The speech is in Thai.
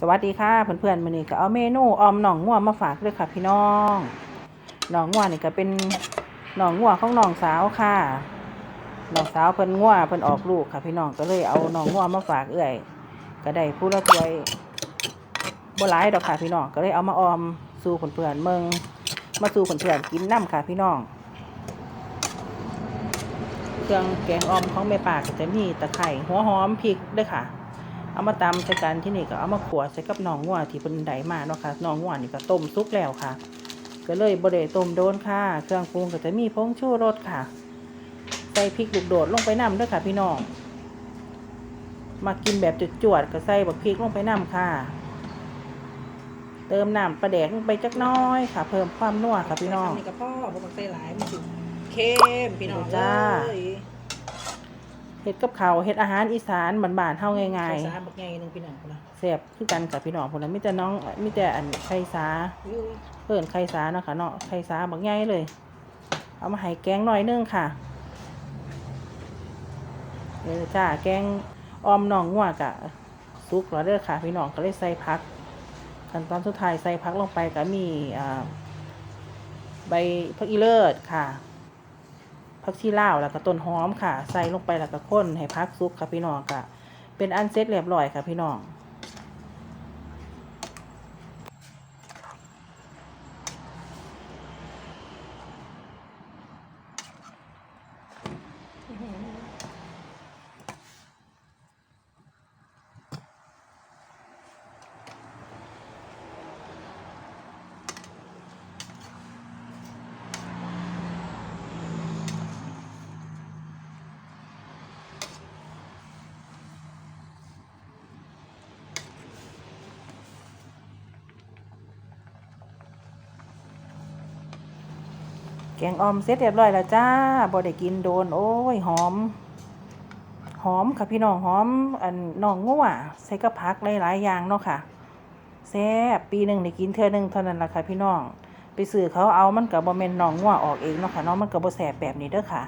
สวัสดีค่ะเพื่อนๆมื้อนี้ก็เอาเมนูออมหนองงัวมาฝากด้วยค่ะพี่น้องหนองงัวนี่ก็เป็นหนองงัวของน้องสาวค่ะน้องสาวเพิ่นงัวเพิ่นออกลูกค่ะ พี่น้องก็เลยเอาหนองงัวมาฝากเอื้อย ก็ได้ผู้ละถ้วยบ่หลายดอกค่ะพี่น้องก็เลยเอามาออมสู่เพื่อนๆเมืองมาสู่เพื่อนๆกินน้ำค่ะพี่น้องเครื่องแกงออมของแม่ป่าก็จะมีตะไคร้หัวหอมพริกด้วยค่ะ เอามาตำใส่กันที่นี่ก็เอามาขัวใส่กับหนองงัวที่เป็นไดมาเนาะค่ะหนองงัวนี่ก็ต้มซุกแล้วค่ะ ก็เลยบไดต้มโดนค่ะ เครื่องปรุงก็จะมีผงชูรสค่ะ ใส่พริกลูกโดดลงไปน้ำด้วยค่ะ พี่น้อง มากินแบบจวดๆก็ใส่บักพริกลงไปน้ำค่ะ เติมน้ำปลาแดกลงไปจักหน้อยค่ะ เพิ่มความนัวค่ะพี่น้องนี่ก็พ่อบ่ต้องใส่หลายมันสิเค็มพี่น้องจ้า เอ้ยเฮ็ดกับข้าวเฮ็ดอาหารอีสานบ้านๆเฮาง่ายข้าวสารบักใหญ่หนึงพี่น้องพุ่นน่ะๆแซ่บคือกันกับพี่น้องพุ่นน่ะมีแต่น้องมีแต่อันไข่สาอุ้ยเพิ่นไข่สาเนาะค่ะเนาะไข่สาบักใหญ่เลย เอามาให้แกงหน่อยนึงค่ะเออจ้าแกงออมหนองงัวกะซุกแล้วเด้อค่ะ พี่น้องก็เลยใส่ผักขั้นตอนสุดท้ายใส่ผักลงไปก็มีอ่าใบผักอีเลิศค่ะ ผักชีลาวแล้วก็ต้นหอมค่ะ ใส่ลงไปแล้วก็ข้นให้พักซุกค่ะพี่น้องกะเป็นอันเสร็จเรียบร้อยค่ะพี่น้อง แกงออมเสร็จเรียบร้อยแล้วจ้าบ่ได้กินโดน โอ้ยหอม หอมค่ะพี่น้องหอมอันน้องงัวใส่กระพักหลายๆอย่างเนาะค่ะแซ่บปีหนึ่งได้กินเทื่อหนึ่งเท่านั้นละค่ะพี่น้อง ไปซื้อเขาเอามันกับ่เมนน้องงัวออกเองเนาะค่ะน้องมันกับ่แซ่บแบบนี้เด้อค่ะ